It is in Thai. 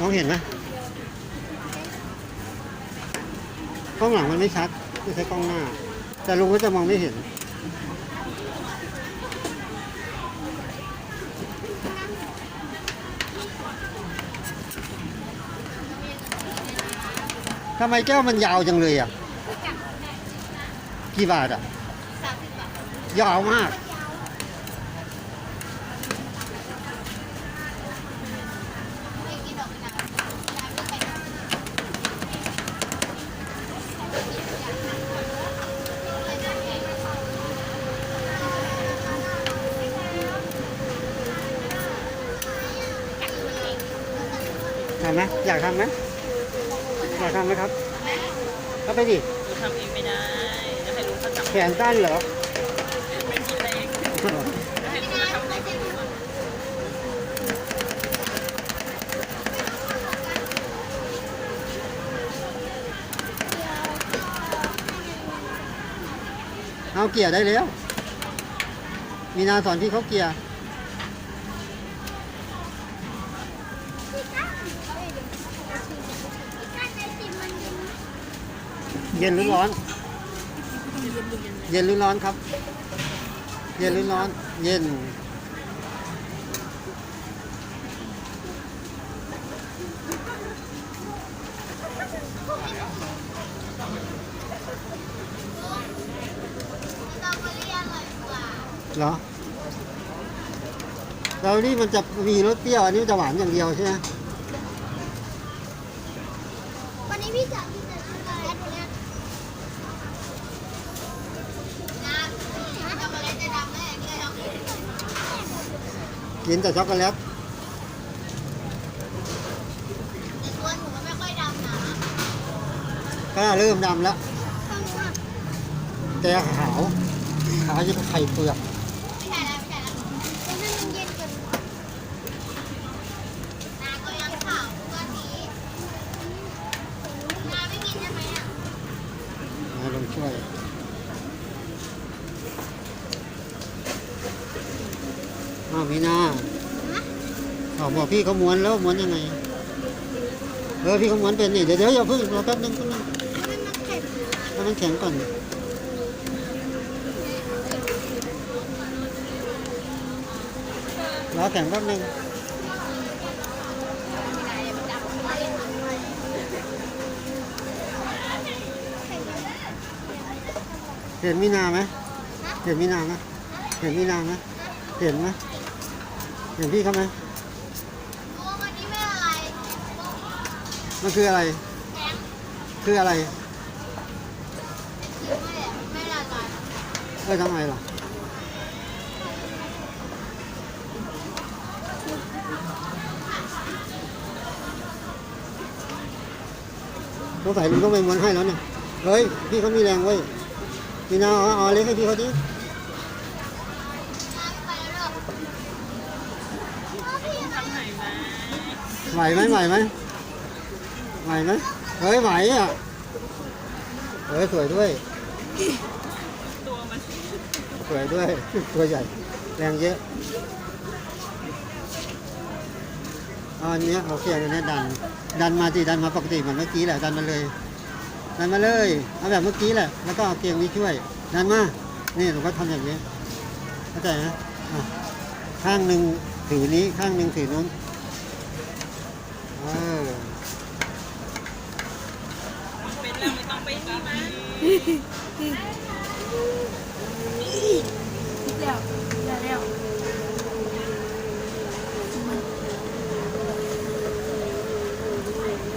มองเห็นไหมกล้องหลังมันไม่ชัดไม่ใช่กล้องหน้า แต่ลุงก็จะมองไม่เห็น ทำไมแก้วมันยาวจังเลยอะ กี่บาทอะ ยาวมาก ไม่กินดอกนะน้ำไม่ไป ทำไหมอยากทำไหมอยากทำไหมครับเข้าไปดิลูกทำเองไม่ได้จะให้ลูกเขาจับแขนสั้นเหรอไม่มีเล็กจะให้ลูกเขาทำเองเอาเกียร์ได้แล้ว มีนาสอนพี่เขาเกีย เย็นหรือร้อน เย็นหรือร้อนครับ เย็นหรือร้อน เย็นเบอรี่อร่อยกว่าเหรอ เรานี่มันจะมีรสเปรี้ยวอันนี้มันจะหวานอย่างเดียวใช่ไหมวันนี้พี่จะพี่จะช็อกโกแลตเนี่ยน้ำช็อกโกแลตจะดำแม่เนี่ยช็อกโกแลต กินแต่ช็อกโกแลตแต่ตัวหนูก็ไม่ค่อยดำนะก็เริ่มดำแล้วข้างว่าแต่ขาวขาวจะเป็นไข่เปลือก ไม่ใช่แล้วไม่ใช่แล้วแต่ถ้ามันเย็นกว่านาก็ยังขาวตัวนี้นาไม่กินใช่ไหมอะนะลองช่วย อ้าวมีนาเขาบอกพี่เขาม้วนแล้วม้วนยังไง เออพี่เขาม้วนเป็นนี่เดี๋ยวเดี๋ยวอย่าเพิ่งรอแป๊บนึงแป๊บนึงให้มันแข็งก่อนรอแข็งแป๊บนึงเห็นมีนาไหมเห็นมีนาไหมเห็นมีนาไหมเห็นไหม เห็นพี่เขาไหมโอ้วันนี้ไม่อะไรมันคืออะไรแข็งคืออะไรคือไม่ไม่ละลายเออทำไมล่ะต้องใส่ลุงต้องไปม้วนให้แล้วเนี่ยเฮ้ยพี่เขามีแรงเว้ยมีนาเอาเอาเล็กให้พี่เขาดิ น้ำไปแล้วหรอพี่อะไร ทำไหนไหม ไหวไหมไหวไหมไหวไหมเฮ้ยไหวอะเฮ้ยสวยด้วยตัวมันสวยด้วย ตัวใหญ่ แรงเยอะอันนี้ยโอเคอันนี้ดัน ดันมาสิดันมาปกติเหมือนเมื่อกี้แหละดันมาเลย ดันมาเลย เอาแบบเมื่อกี้แหละ แล้วก็เอาเกียงนี้ช่วย ดันมา นี่หนูก็ทำอย่างนี้ เข้าใจไหมอะข้างหนึ่งถือนี้ข้างหนึ่งถือนู้น เป็นแล้วไม่ต้องไปนี่มา